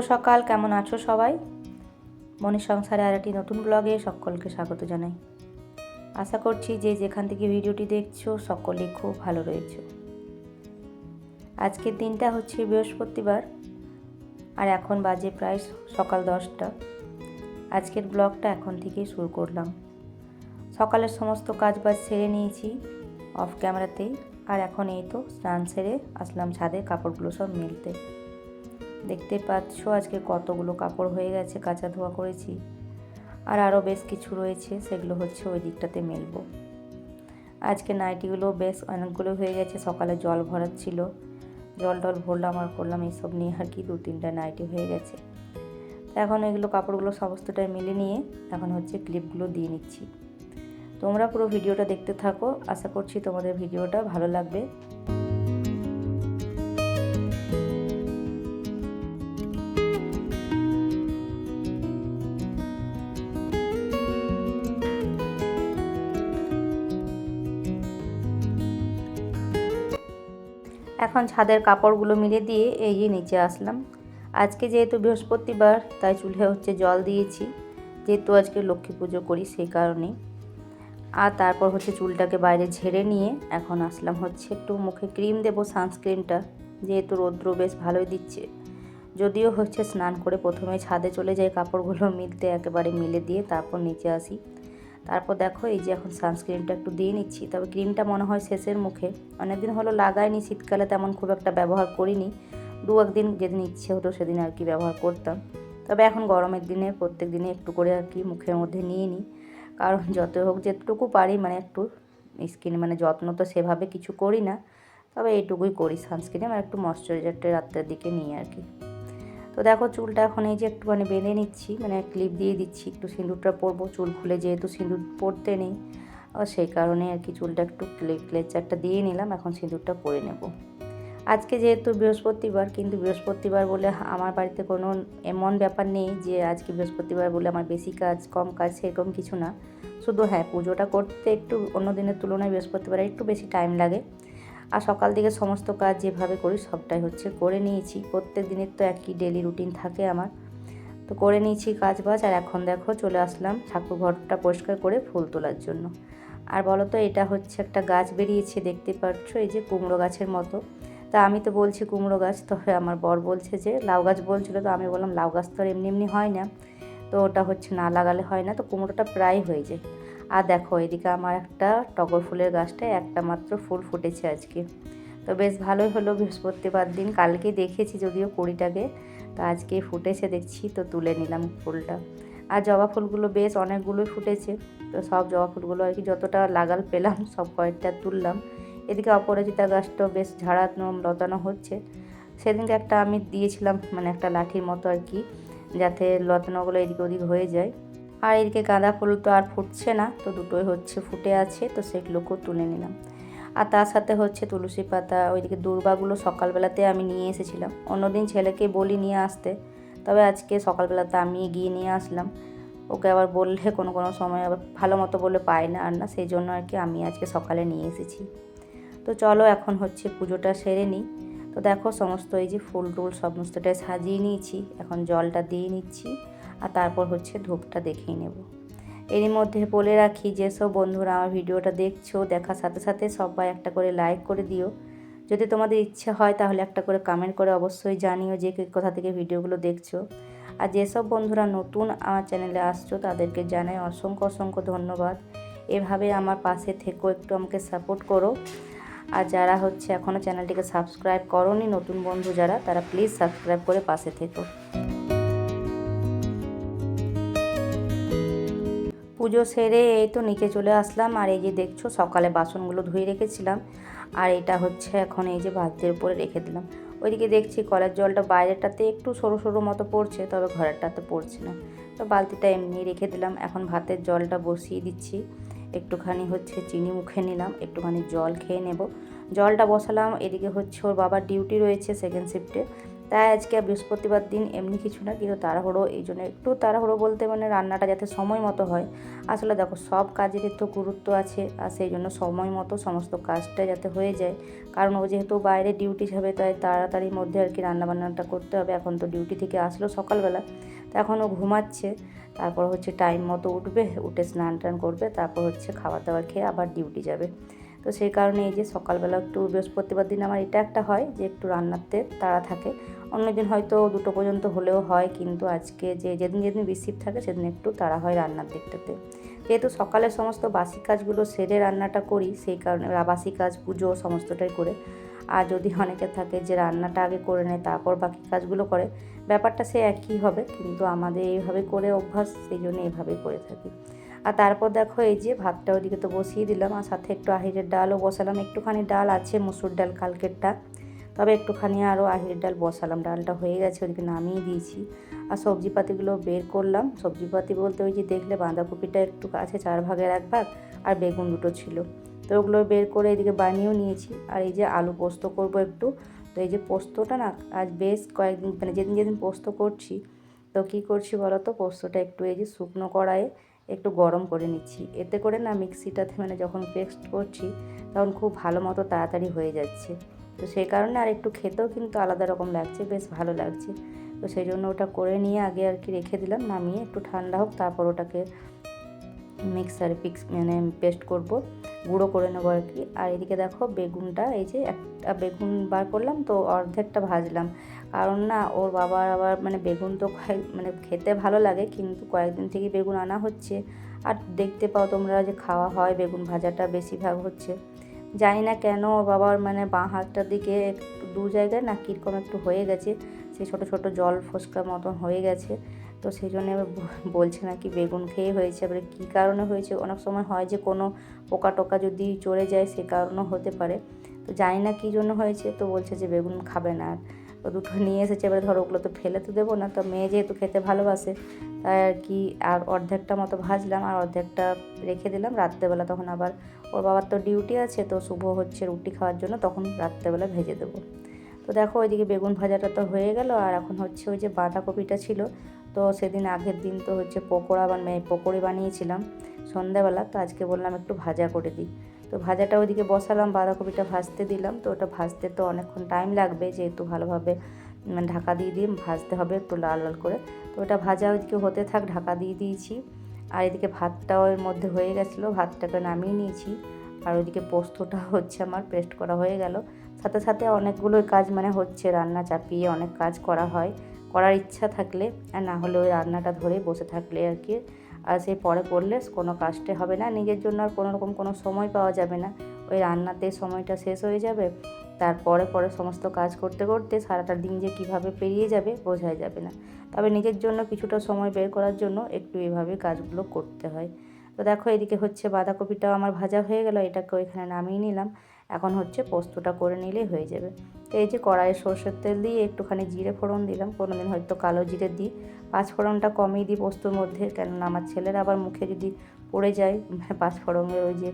সকাল, কেমন আছো সবাই? মনের সংসারে আর একটি নতুন ব্লগে সকলকে স্বাগত জানাই। আশা করছি যে যেখান থেকে ভিডিওটি দেখছ, সকলেই খুব ভালো রয়েছে। আজকের দিনটা হচ্ছে বৃহস্পতিবার, আর এখন বাজে প্রায় সকাল দশটা। আজকের ব্লগটা এখন থেকেই শুরু করলাম। সকালের সমস্ত কাজ বাজ সেরে নিয়েছি অফ ক্যামেরাতেই, আর এখন এই তো স্নান সেরে আসলাম ছাদে কাপড়গুলো সব মেলতে। দেখতে পাচ্ছ, আজকে কতগুলো কাপড় হয়ে গেছে, কাঁচা ধোয়া করেছি। আর আরও বেশ কিছু রয়েছে, সেগুলো হচ্ছে ওই দিকটাতে মেলবো। আজকে নাইটিগুলো বেশ অনেকগুলো হয়ে গেছে, সকালে জল ভরাচ্ছিল জল টল ভরলাম আর করলাম, এইসব নিয়ে আর কি দু তিনটা নাইটি হয়ে গেছে। এখন এগুলো কাপড়গুলো সমস্তটাই মিলে নিয়ে এখন হচ্ছে ক্লিপগুলো দিয়ে নিচ্ছি। তোমরা পুরো ভিডিওটা দেখতে থাকো, আশা করছি তোমাদের ভিডিওটা ভালো লাগবে। এখন ছাদের কাপড়গুলো মিলে দিয়ে এই নিচে আসলাম। আজকে যেহেতু বৃহস্পতিবার, তাই চুলে হচ্ছে জল দিয়েছি। যেহেতু আজকে লক্ষ্মী পুজো করি সেই কারণে আর তারপর হচ্ছে চুলটাকে বাইরে ঝেড়ে নিয়ে এখন আসলাম হচ্ছে একটু মুখে ক্রিম দেবো, সানস্ক্রিনটা। যেহেতু রৌদ্র বেশ ভালোই দিচ্ছে। যদিও হচ্ছে স্নান করে প্রথমে ছাদে চলে যাই, কাপড়গুলো মিলতে একেবারে মিলে দিয়ে তারপর নিচে আসি। তারপর দেখো এই যে এখন সানস্ক্রিনটা একটু দিয়ে নিচ্ছি। তবে ক্রিমটা মনে হয় শেষের মুখে। অনেকদিন হলো লাগাইনি, শীতকালে তেমন খুব একটা ব্যবহার করিনি। দু একদিন যেদিন ইচ্ছে হতো সেদিন আর কি ব্যবহার করতাম। তবে এখন গরমের দিনে প্রত্যেক দিনে একটু করে আর কি মুখের মধ্যে নিয়ে নিই। কারণ যত হোক যেটুকু পারি মানে একটু স্কিন মানে যত্ন তো সেভাবে কিছু করি না। তবে এইটুকুই করি সানস্ক্রিনে মানে একটু ময়শ্চারাইজারটা রাত্রের দিকে নিই আর কি। তো দেখো চুলটা এখন এই যে একটুখানি বেঁধে নিচ্ছি মানে ক্লিপ দিয়ে দিচ্ছি, একটু সিঁদুরটা পরবো, চুল খুলে যেহেতু সিঁদুর পরতে নেই সেই কারণে আর কি চুলটা একটু ক্লেচারটা দিয়ে নিলাম, এখন সিঁদুরটা পরে নেব। আজকে যেহেতু বৃহস্পতিবার, কিন্তু বৃহস্পতিবার বলে আমার বাড়িতে কোনো এমন ব্যাপার নেই যে আজকে বৃহস্পতিবার বলে আমার বেশি কাজ, কম কাজ সেরকম কিছু না। শুধু হ্যাঁ পুজোটা করতে একটু অন্য দিনের তুলনায় বৃহস্পতিবারে একটু বেশি টাইম লাগে। আর সকাল থেকে সমস্ত কাজ যেভাবে করি সবটাই হচ্ছে করে নিয়েছি। প্রত্যেক দিনের তো একই ডেলি রুটিন থাকে আমার। তো করে নিয়েছি কাজ বাজ আর এখন দেখো চলে আসলাম ঠাকুর ঘরটা পরিষ্কার করে ফুল তোলার জন্য। আর বলো তো এটা হচ্ছে একটা গাছ বেরিয়েছে, দেখতে পাচ্ছ এই যে কুমড়ো গাছের মতো। তা আমি তো বলছি কুমড়ো গাছ তবে আমার বর বলছে যে লাউ গাছ বলছিল, তো আমি বললাম লাউ গাছ তো আর এমনি এমনি হয় না। তো ওটা হচ্ছে না লাগালে হয় না, তো কুমড়োটা প্রায় হয়ে যায়। আর দেখো, এদিকে আমার একটা টগর ফুলের গাছটায় একটা মাত্র ফুল ফুটেছে আজকে। তো বেশ ভালোই হলো বৃহস্পতিবার দিন কালকে দেখেছি যদিও কুড়িটাকে, তো আজকে ফুটেছে দেখছি, তো তুলে নিলাম ফুলটা। আর জবা ফুলগুলো বেশ অনেকগুলোই ফুটেছে, তো সব জবা ফুলগুলো আর কি যতটা লাগাল পেলাম, সব কয়েকটা তুললাম। এদিকে অপরাজিতা গাছটাও বেশ ঝাড়ানো, লতানো হচ্ছে। সেদিনকে একটা আমি দিয়েছিলাম মানে একটা লাঠির মতো আর কি, যাতে লতানোগুলো এদিক ওদিক হয়ে যায়। আর এদিকে গাঁদা ফুল তো আর ফুটছে না, তো দুটোই হচ্ছে ফুটে আছে, তো সেগুলোকেও তুলে নিলাম। আর তার সাথে হচ্ছে তুলসী পাতা, ওইদিকে দুর্বাগুলো সকালবেলাতে আমি নিয়ে এসেছিলাম। অন্যদিন ছেলেকে বলি নিয়ে আসতে, তবে আজকে সকালবেলাতে আমি গিয়ে নিয়ে আসলাম। ওকে আবার বললে কোনো কোনো সময় আবার ভালো মতো বলে পায় না, আর না, সেই জন্য আর কি আমি আজকে সকালে নিয়ে এসেছি। তো চলো এখন হচ্ছে পুজোটা সেরে নিই। তো দেখো, সমস্ত এই যে ফুল টুল সমস্তটাই সাজিয়ে নিয়েছি, এখন জলটা দিয়ে নিচ্ছি। আর তারপর হচ্ছে ধূপটা দেখিয়ে নেব। এরই মধ্যে বলে রাখি যেসব বন্ধুরা, আমার ভিডিওটা দেখছ, দেখার সাথে সাথে সবাই একটা করে লাইক করে দিও। যদি তোমাদের ইচ্ছে হয় তাহলে একটা করে কমেন্ট করে অবশ্যই জানিও যে কোথা থেকে ভিডিওগুলো দেখছ। আর যেসব বন্ধুরা নতুন আমার চ্যানেলে আসছো, তাদেরকে জানাই অসংখ্য অসংখ্য ধন্যবাদ। এভাবে আমার পাশে থেকেও একটু আমাকে সাপোর্ট করো। আর যারা হচ্ছে এখনও চ্যানেলটিকে সাবস্ক্রাইব করনি, নতুন বন্ধু যারা, তারা প্লিজ সাবস্ক্রাইব করে পাশে থেকো। পুজো সেরে এই তো নিচে চলে আসলাম। আর এই যে দেখছ, সকালে বাসনগুলো ধুয়ে রেখেছিলাম। আর এটা হচ্ছে এখন এই যে ভাতের উপরে রেখে দিলাম। ওইদিকে দেখছি কলের জলটা বাইরেটাতে একটু সরু সরু মতো পড়ছে, তবে ঘরেরটাতে পড়ছে না। তো বালতিটা এমনি রেখে দিলাম। এখন ভাতের জলটা বসিয়ে দিচ্ছি। একটুখানি হচ্ছে চিনি মুখে নিলাম, একটুখানি জল খেয়ে নেব। জলটা বসালাম। এদিকে হচ্ছে ওর বাবার ডিউটি রয়েছে সেকেন্ড শিফটে তাই আজকে বৃহস্পতিবার দিন এমনি কিছু না, কিন্তু তাড়াহুড়ো, এই জন্য একটু তাড়াহুড়ো বলতে মানে রান্নাটা যাতে সময় মতো হয়। আসলে দেখো, সব কাজের তো গুরুত্ব আছে, আর সেই জন্য সময় মতো সমস্ত কাজটা যাতে হয়ে যায়। কারণ ও যেহেতু বাইরে ডিউটি যাবে, তাই তাড়াতাড়ির মধ্যে আর কি রান্নাবান্নাটা করতে হবে। এখন তো ডিউটি থেকে আসলো সকালবেলা, তো এখন ও ঘুমাচ্ছে। তারপর হচ্ছে টাইম মতো উঠবে, উঠে স্নান টান করবে, তারপর হচ্ছে খাবার দাবার খেয়ে আবার ডিউটি যাবে। তো সেই কারণে এই যে সকালবেলা একটু বৃহস্পতিবার দিন আমার এটা একটা হয় যে একটু রান্নাতে তাড়া থাকে। অন্যদিন হয়তো দুটো পর্যন্ত হলেও হয় কিন্তু আজকে যে যেদিন যেদিন রিসিভ থাকে সেদিন একটু তাড়া হয় রান্নার দিকটাতে। যেহেতু সকালে সমস্ত বাসি কাজগুলো সেরে রান্নাটা করি সেই কারণে বাসি কাজ, পুজো সমস্তটাই করে। আর যদি অনেকে থাকে যে রান্নাটা আগে করে নেয় তারপর বাকি কাজগুলো করে, ব্যাপারটা সে একই হবে কিন্তু আমাদের এইভাবে করে অভ্যাস, সেই জন্য এভাবেই করে থাকি। আর তারপর দেখো এই যে ভাতটা ওদিকে তো বসিয়ে দিলাম আর সাথে একটু আহিরের ডালও বসালাম। একটুখানি ডাল আছে, মুসুর ডাল, কালকেরটা। তবে একটুখানি আরও আহিরের ডাল বসালাম। ডালটা হয়ে গেছে ওদিকে নামিয়ে দিয়েছি। আর সবজিপাতিগুলো বের করলাম। সবজিপাতি বলতে ওই যে দেখলে বাঁধাকপিটা একটু আছে, চার ভাগের এক ভাগ, আর বেগুন দুটো ছিল। তো ওগুলো বের করে এদিকে বানিয়েও নিয়েছি। আর এই যে আলু পোস্ত করব একটু। তো এই যে পোস্তটা না, আজ বেশ কয়েকদিন মানে যেদিন যেদিন পোস্ত করছি, তো কী করছি বলো তো? পোস্তটা একটু এই যে শুকনো কড়াইয়ে একটু গরম করে নিচ্ছি। এতে করে না মিক্সিটাতে মানে যখন পেস্ট করছি, তখন খুব ভালো মতো তাড়াতাড়ি হয়ে যাচ্ছে। তো সেই কারণে আর একটু খেতেও কিন্তু আলাদা রকম লাগছে, বেশ ভালো লাগছে। তো সেই জন্য ওটা করে নিয়ে আগে আর কি রেখে দিলাম, নামিয়ে একটু ঠান্ডা হোক, তারপর ওটাকে মিক্সারে পিক্স মানে পেস্ট করব, গুঁড়ো করে নেব আর কি। আর এদিকে দেখো বেগুনটা, এই যে একটা বেগুন বার করলাম, তো অর্ধেকটা ভাজলাম। কারণ না, ওর বাবার আবার মানে বেগুন তো মানে খেতে ভালো লাগে, কিন্তু কয়েকদিন থেকে বেগুন আনা হচ্ছে। আর দেখতে পাও তোমরা যে খাওয়া হয় বেগুন ভাজাটা বেশিরভাগ হচ্ছে। জানি না কেন ওর বাবার মানে বাঁ হাতটার দিকে দু জায়গায় না কীরকম একটু হয়ে গেছে সেই ছোটো ছোটো জল ফোসকা মতন হয়ে গেছে। তো সেই জন্য এবার বলছে নাকি বেগুন খেয়ে হয়েছে, এবারে কী কারণে হয়েছে? অনেক সময় হয় যে কোনো পোকা টোকা যদি চড়ে যায় সে কারণও হতে পারে। তো জানি না কী জন্য হয়েছে, তো বলছে যে বেগুন খাবে না। আর দুটো নিয়ে এসেছে, এবারে ধরো ওগুলো তো ফেলে তো দেবো না। তো মেয়ে যেহেতু খেতে ভালোবাসে, তাই আর কি আর অর্ধেকটা মতো ভাজলাম আর অর্ধেকটা রেখে দিলাম। রাত্রেবেলা তখন আবার, ওর বাবার তো ডিউটি আছে, তো শুভ হচ্ছে রুটি খাওয়ার জন্য, তখন রাত্রেবেলা ভেজে দেবো। তো দেখো ওইদিকে বেগুন ভাজাটা তো হয়ে গেল, আর এখন হচ্ছে ওই যে বাঁধাকপিটা ছিল তো সেদিন আগের দিন তো হচ্ছে পকোড়া বা পকোড়ি বানিয়েছিলাম সন্ধ্যাবেলা, তো আজকে বললাম একটু ভাজা করে দিই। তো ভাজাটা ওইদিকে বসালাম, বাঁধাকপিটা ভাজতে দিলাম, তো ওটা ভাজতে তো অনেকক্ষণ টাইম লাগবে, যেহেতু ভালোভাবে মানে ঢাকা দিয়ে দিয়ে ভাজতে হবে একটু লাল লাল করে। তো ওটা ভাজা ওইদিকে হতে থাক, ঢাকা দিয়ে দিয়েছি। আর এদিকে ভাতটাও এর মধ্যে হয়ে গেছিল, ভাতটাকে নামিয়ে নিয়েছি। আর ওইদিকে পোস্তটা হচ্ছে আমার পেস্ট করা হয়ে গেল। সাথে সাথে অনেকগুলোই কাজ মানে হচ্ছে রান্না চাপিয়ে অনেক কাজ করা হয়। করার ইচ্ছা থাকলে আর না হলে ওই রান্নাটা ধরে বসে থাকলে আর কি। আর সেই পরে করলে কোনো কাজটা হবে না। নিজের জন্য আর কোনো রকম কোনো সময় পাওয়া যাবে না। ওই রান্নাতে সময়টা শেষ হয়ে যাবে। তারপরে পরে সমস্ত কাজ করতে করতে সারাটা দিন যে কীভাবে পেরিয়ে যাবে বোঝাই যাবে না। তবে নিজের জন্য কিছুটা সময় বের করার জন্য একটু এভাবে কাজগুলো করতে হয়। তো দেখো এদিকে হচ্ছে বাঁধাকপিটাও আমার ভাজা হয়ে গেল। এটাকে ওইখানে নামিয়ে নিলাম। এখন হচ্ছে পোস্তটা করে নিলেই হয়ে যাবে। তো এই যে কড়াইয়ে সর্ষের তেল দিয়ে একটুখানি জিরে ফোড়ন দিলাম কোনো দিন হয়তো কালো জিরে দিই। পাঁচ ফোড়নটা কমিয়ে দিই পোস্তর মধ্যে, কেননা আমার ছেলের আবার মুখে যদি পড়ে যায়, পাঁচ ফোড়নের ওই যে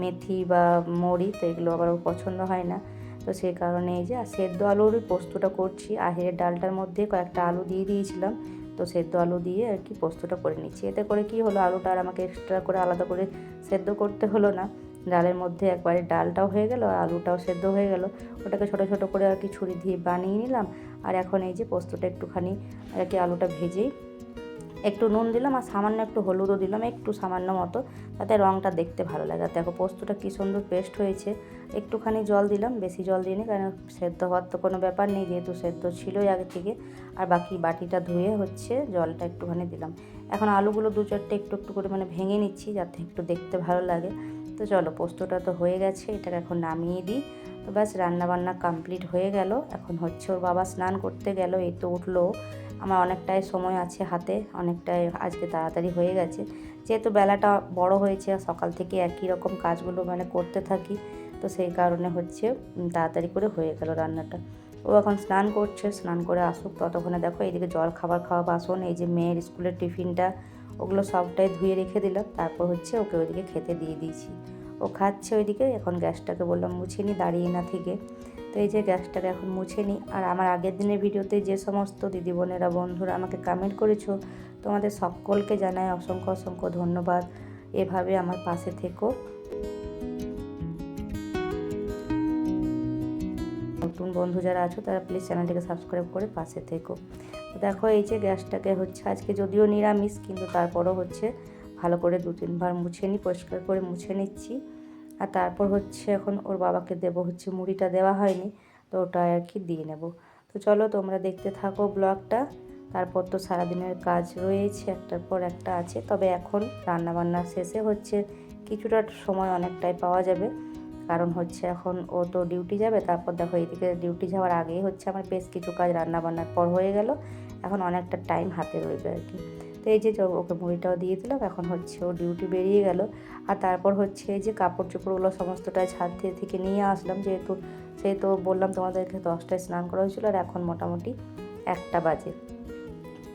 মেথি বা মরি, তো এগুলো আবার পছন্দ হয় না। তো সেই কারণে এই যে সেদ্ধ আলুর পোস্তটা করছি। আহের ডালটার মধ্যে কয়েকটা আলু দিয়ে দিয়েছিলাম, তো সেদ্ধ আলু দিয়ে আর কি পোস্তটা করে নিচ্ছি। এতে করে কি হলো, আলুটা আর আমাকে এক্সট্রা করে আলাদা করে সেদ্ধ করতে হলো না। ডালের মধ্যে একবারে ডালটাও হয়ে গেল আর আলুটাও সেদ্ধ হয়ে গেল। ওটাকে ছোটো ছোটো করে আর কি ছুরি দিয়ে বানিয়ে নিলাম। আর এখন এই যে পোস্তটা একটুখানি আর কি আলুটা ভেজেই একটু নুন দিলাম আর সামান্য একটু হলুদও দিলাম, একটু সামান্য মতো। তাতে রঙটা দেখতে ভালো লাগে। আর দেখো পোস্তটা কী সুন্দর পেস্ট হয়েছে। একটুখানি জল দিলাম, বেশি জল দিইনি কারণ সেদ্ধ হওয়ার তো কোনো ব্যাপার নেই, যেহেতু সেদ্ধ ছিলই আগে থেকে। আর বাকি বাটিটা ধুয়ে হচ্ছে, জলটা একটুখানি দিলাম। এখন আলুগুলো দু চারটে একটু একটু করে মানে ভেঙে নিচ্ছি যাতে একটু দেখতে ভালো লাগে। তো চলো, পোস্তটা তো হয়ে গেছে, এটাকে এখন নামিয়ে দিই। তো ব্যাস, রান্নাবান্না কমপ্লিট হয়ে গেল। এখন হচ্ছে ওর বাবা স্নান করতে গেল, এই তো উঠল। আমার অনেকটাই সময় আছে হাতে, অনেকটাই আজকে তাড়াতাড়ি হয়ে গেছে। যেহেতু বেলাটা বড় হয়েছে, সকাল থেকে একই রকম কাজগুলো মানে করতে থাকি, তো সেই কারণে হচ্ছে তাড়াতাড়ি করে হয়ে গেল রান্নাটা। ও এখন স্নান করছে, স্নান করে আসুক। ততক্ষণে দেখো, এইদিকে জল খাবার খাওয়া বাসন, এই যে মেয়ের স্কুলের টিফিনটা ওগুলো সবটাই ধুয়ে রেখে দিলাম, তারপর হচ্ছে ওকে ওইদিকে খেতে দিয়ে দিয়েছি। ও খাচ্ছে ওইদিকে, এখন গ্যাসটাকে বললাম মুছিনি দাঁড়িয়ে না থেকে। তো এই যে গ্যাসটাকে এখন মুছে নিই আর আমার আগের দিনের ভিডিওতে যে সমস্ত দিদি বোনেরা, বন্ধুরা আমাকে কমেন্ট করেছ, তোমাদের সকলকে জানাই অসংখ্য অসংখ্য ধন্যবাদ। এভাবে আমার পাশে থেকো। নতুন বন্ধু যারা আছো, তারা প্লিজ চ্যানেলটিকে সাবস্ক্রাইব করে পাশে থেকো। দেখো এই যে গ্যাসটাকে হচ্ছে, আজকে যদিও নিরামিষ, কিন্তু তারপরও হচ্ছে ভালো করে দু তিনবার মুছে নিই পরিষ্কার করে মুছে নিচ্ছি। আর তারপর হচ্ছে এখন ওর বাবাকে দেব, হচ্ছে মুড়িটা দেওয়া হয়নি, তো ওটা আর কি দিয়ে নেব। তো চলো তোমরা দেখতে থাকো ব্লগটা। তারপর তো সারাদিনের কাজ রয়েছে, একটার পর একটা আছে। তবে এখন রান্নাবান্না শেষে হচ্ছে কিছুটা সময় অনেকটাই পাওয়া যাবে। কারণ হচ্ছে এখন ও তো ডিউটি যাবে, তারপর দেখো এদিকে ডিউটি যাওয়ার আগেই হচ্ছে আমার বেশ কিছু কাজ রান্নাবান্নার পর হয়ে গেল। এখন অনেকটা টাইম হাতে রইবে আর কি। তো এই যে ওকে মুড়িটাও দিয়ে দিলাম, এখন হচ্ছে ও ডিউটি বেরিয়ে গেল। আর তারপর হচ্ছে এই যে কাপড় চোপড়গুলো সমস্তটাই ছাদ থেকে নিয়ে আসলাম, যেহেতু সেই তো বললাম তোমাদেরকে দশটায় স্নান করা হয়েছিল আর এখন মোটামুটি একটা বাজে।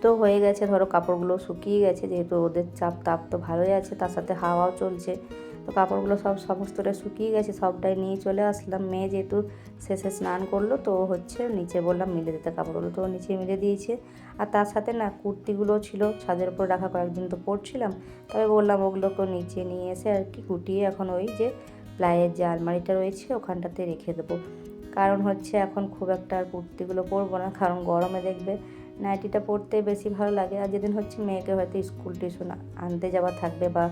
তো হয়ে গেছে, ধরো কাপড়গুলো শুকিয়ে গেছে, যেহেতু ওদের চাপ, তাপ তো ভালোই আছে, তার সাথে হাওয়াও চলছে। তো কাপড়গুলো সব সমস্তটা শুকিয়ে গেছে, সবটাই নিয়ে চলে আসলাম। মেয়ে যেহেতু শেষে স্নান করল, তো হচ্ছে নিচে বললাম মিলে দিতে কাপড়গুলো তো নিচে মিলে দিয়েছে। আর তার সাথে না কুর্তিগুলো ছিল, ছাদের উপর রাখা কয়েকদিন তো পরছিলাম। তবে বললাম ওগুলোকে নিচে নিয়ে এসে আর কি গুটিয়ে এখন ওই যে প্লাইয়ের যে আলমারিটা রয়েছে, ওখানটাতে রেখে দেবো। কারণ হচ্ছে এখন খুব একটা আর কুর্তিগুলো পরবো না, কারণ গরমে দেখবে নাইটিটা পরতে বেশি ভালো লাগে। আর যেদিন হচ্ছে মেয়েকে হয়তো স্কুল টিউশন আনতে যাওয়া থাকবে বা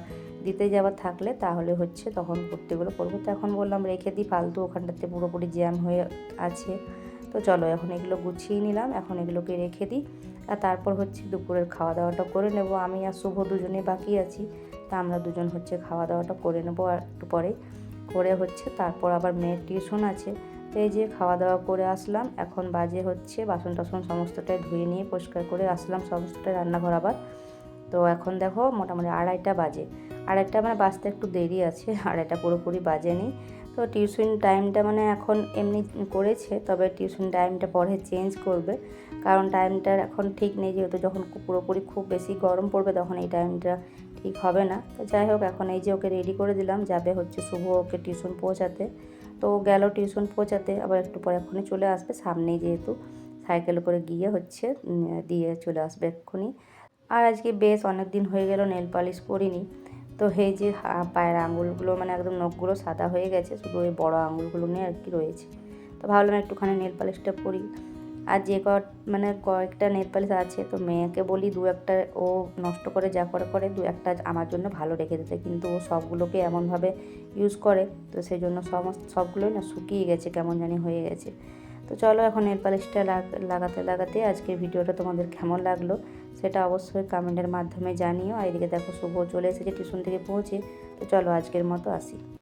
দিতে যাওয়ার থাকলে তাহলে হচ্ছে তখন কুর্তিগুলো পরবো তো এখন বললাম রেখে দিই, ফালতু ওখানটাতে পুরোপুরি জ্যাম হয়ে আছে। তো চলো এখন এগুলো গুছিয়ে নিলাম, এখন এগুলোকে রেখে দিই। আর তারপর হচ্ছে দুপুরের খাওয়া দাওয়াটা করে নেব। আমি আর শুভ দুজনে বাকি আছি, তা আমরা দুজন হচ্ছে খাওয়া দাওয়াটা করে নেব আর একটু পরে। করে হচ্ছে তারপর আবার মেয়ের টিউশন আছে। তো এই যে খাওয়া দাওয়া করে আসলাম, এখন বাজে হচ্ছে বাসন টাসন সমস্তটাই ধুয়ে নিয়ে পরিষ্কার করে আসলাম, সমস্তটাই রান্নাঘর আবার। তো এখন দেখো মোটামুটি আড়াইটা বাজে। আড়াইটা মানে বাজতে একটু দেরি আছে, আড়াইটা পুরোপুরি বাজেনি। তো টিউশন টাইমটা মানে এখন এমনি করেছে, তবে টিউশন টাইমটা পরে চেঞ্জ করবে। কারণ টাইমটার এখন ঠিক নেই, যেহেতু যখন পুরোপুরি খুব বেশি গরম পড়বে তখন এই টাইমটা ঠিক হবে না। তো যাই হোক, এখন এই যে ওকে রেডি করে দিলাম, যাবে হচ্ছে শুভ ওকে টিউশন পৌঁছাতে। তো গেল টিউশন পৌঁছাতে, আবার একটু পরে এক্ষুনি চলে আসবে, সামনেই যেহেতু সাইকেল করে গিয়ে হচ্ছে দিয়ে চলে আসবে এক্ষুনি। আর আজকে বেশ অনেক দিন হয়ে গেল নেল পালিশ করিনি তো এই যে পায়ের আঙুলগুলো মানে একদম নখগুলো সাদা হয়ে গেছে, শুধু ওই বড়ো আঙুলগুলো নিয়ে আর কি রয়েছে। তো ভাবলাম একটুখানি নেল পালিশটা পরি আর যে কট মানে কয়েকটা নেল পালিশ আছে, তো মেয়েকে বলি দু একটা, ও নষ্ট করে যা করে করে, দু একটা আমার জন্য ভালো রেখে দিতে। কিন্তু ও সবগুলোকে এমনভাবে ইউজ করে, তো সেই জন্য সমস্ত, সবগুলোই না শুকিয়ে গেছে, কেমন জানি হয়ে গেছে। তো চলো এখন নেল পালিশটা লাগাতে লাগাতে আজকের ভিডিওটা তোমাদের কেমন লাগল? সেটা অবশ্যই কমেন্টের মাধ্যমে জানিও। আর এদিকে দেখো শুভ চলে এসেছে টিউশন থেকে পৌঁছে। তো চলো আজকের মতো আসি।